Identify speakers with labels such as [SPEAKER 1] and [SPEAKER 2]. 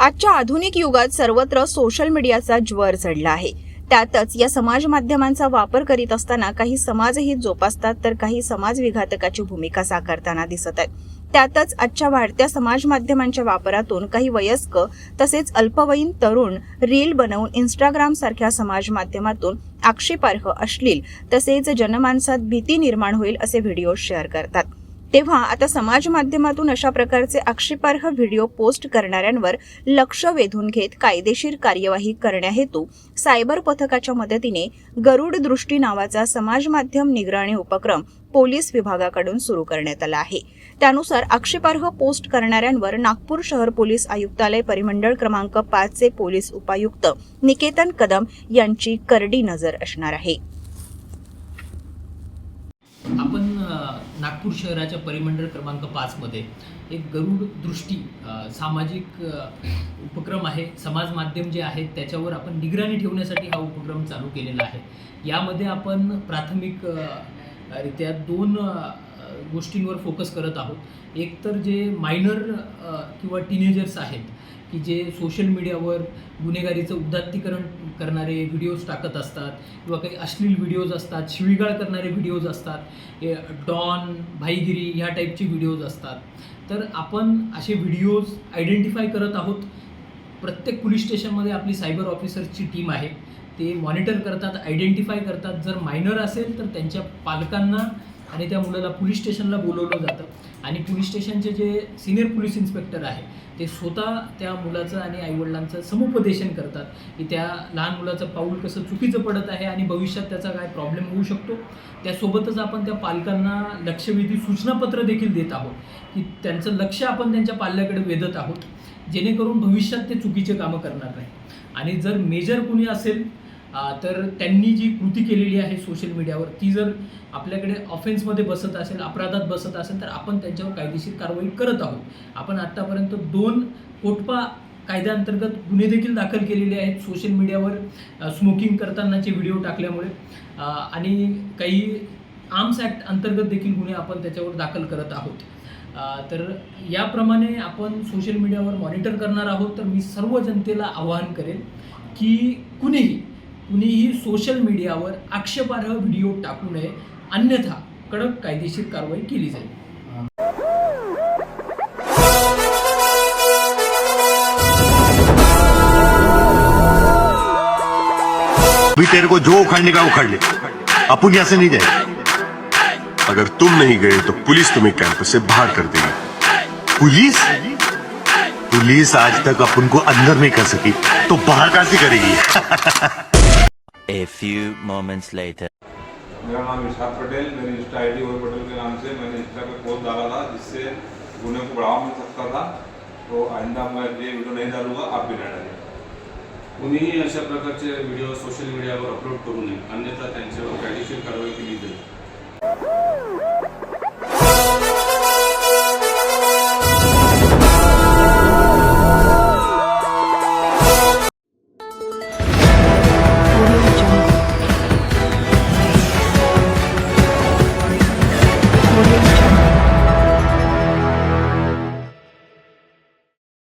[SPEAKER 1] आजच्या आधुनिक युगात सर्वत्र सोशल मीडियाचा ज्वर चढला आहे. त्यातच या समाज माध्यमांचा वापर करीत असताना काही समाजहित जोपासतात तर काही समाज विघातकाची भूमिका साकारताना दिसत आहेत. त्यातच आजच्या वाढत्या समाज माध्यमांच्या वापरातून काही वयस्क तसेच अल्पवयीन तरुण रील बनवून इंस्टाग्राम सारख्या समाज माध्यमातून आक्षेपार्ह अश्लील तसेच जनमानसात भीती निर्माण होईल असे व्हिडिओ शेअर करतात. तेव्हा आता समाज माध्यमातून अशा प्रकारचे आक्षेपार्ह व्हिडिओ पोस्ट करणाऱ्यांवर लक्ष वेधून घेत कायदेशीर कार्यवाही करण्याहेतू सायबर पथकाच्या मदतीने गरुड दृष्टी नावाचा समाज माध्यम निगराणी उपक्रम पोलीस विभागाकडून सुरू करण्यात आला आहे. त्यानुसार आक्षेपार्ह पोस्ट करणाऱ्यांवर नागपूर शहर पोलीस आयुक्तालय परिमंडळ क्रमांक पाचचे पोलीस उपायुक्त निकेतन कदम यांची करडी नजर असणार आहे.
[SPEAKER 2] नागपूर शहराच्या परिमंडळ क्रमांक पाचमध्ये एक गरुड दृष्टी सामाजिक उपक्रम आहे. समाज माध्यम जे आहेत त्याच्यावर आपण निगराणी ठेवण्यासाठी हा उपक्रम चालू केलेला आहे. यामध्ये आपण प्राथमिक रित्या दोन गोष्टींवर फोकस करत आहोत. एक तर जे मायनर किंवा टीनेजर्स आहेत की जे सोशल मीडियावर गुन्हेगारीचं उदात्तीकरण करणारे व्हिडिओज टाकत असतात किंवा काही अश्लील व्हिडिओज असतात शिवीगाळ करणारे व्हिडिओज असतात डॉन भाईगिरी ह्या टाईपचे व्हिडिओज असतात. तर आपण असे व्हिडिओज आयडेंटिफाय करत आहोत. प्रत्येक पोलीस स्टेशनमध्ये आपली सायबर ऑफिसर्सची टीम आहे. ते मॉनिटर करतात आयडेंटिफाय करतात. जर मायनर असेल तर त्यांच्या पालकांना आणि त्या मुलाला पोलीस स्टेशनला बोलवलं जातं. आणि पोलीस स्टेशनचे जे सिनियर पोलीस इन्स्पेक्टर आहे ते स्वतः त्या मुलाचं आणि आईवडिलांचं समुपदेशन करतात की त्या लहान मुलाचं पाऊल कसं चुकीचं पडत आहे आणि भविष्यात त्याचा काय प्रॉब्लेम होऊ शकतो. त्यासोबतच आपण त्या पालकांना लक्षवेधी सूचनापत्र देखील देत आहोत की त्यांचं लक्ष आपण त्यांच्या पाल्याकडे वेधत आहोत. जेणेकरून भविष्यात ते चुकीचे कामं करणार नाही आणि जर मेजर कुणी असेल तर त्यांनी जी कृती केलेली आहे सोशल मीडियावर ती जर आपल्याकडे ऑफेन्समध्ये बसत असेल अपराधात बसत असेल तर आपण त्यांच्यावर कायदेशीर कारवाई करत आहोत. आपण आत्तापर्यंत दोन कोटपा कायद्याअंतर्गत गुन्हे देखील दाखल केलेले आहेत सोशल मीडियावर स्मोकिंग करतानाचे व्हिडिओ टाकल्यामुळे. आणि काही आर्म्स ॲक्ट अंतर्गत देखील गुन्हे आपण त्याच्यावर दाखल करत आहोत. तर याप्रमाणे आपण सोशल मीडियावर मॉनिटर करणार आहोत. तर मी सर्व जनतेला आवाहन करेन की कुणीही कुणीही सोशल मीडियावर आक्षेपार्ह व्हिडिओ टाकू नये. अन्यथा कडक कायदेशीर कारवाई केली जाईल.
[SPEAKER 3] अभी तेरे को जो उखाड़ने का उखाड़ ले। अपन यहां से नहीं जाए। अगर तुम नहीं गए तो पुलिस तुम्हें कैंपस से बाहर कर देगी। पुलिस? पुलिस आज तक अपन को अंदर नहीं कर सकी तो बाहर कैसे करेगी?
[SPEAKER 4] A few moments later.
[SPEAKER 5] मेरा नाम इशहाक पटेल मेरी इंस्टा आई डी और पटेल के नाम से मैंने इंस्टा पे पोस्ट डाला था जिससे गुने को बढ़ावा मिल सकता था। तो आइंदा मैं ये वीडियो नहीं डालूंगा आप भी नहीं डालिए।
[SPEAKER 6] कुणीही अशा प्रकारचे व्हिडिओ सोशल मीडियावर अपलोड करू नये अन्यथा त्यांच्यावर कायदेशीर कारवाई केली audio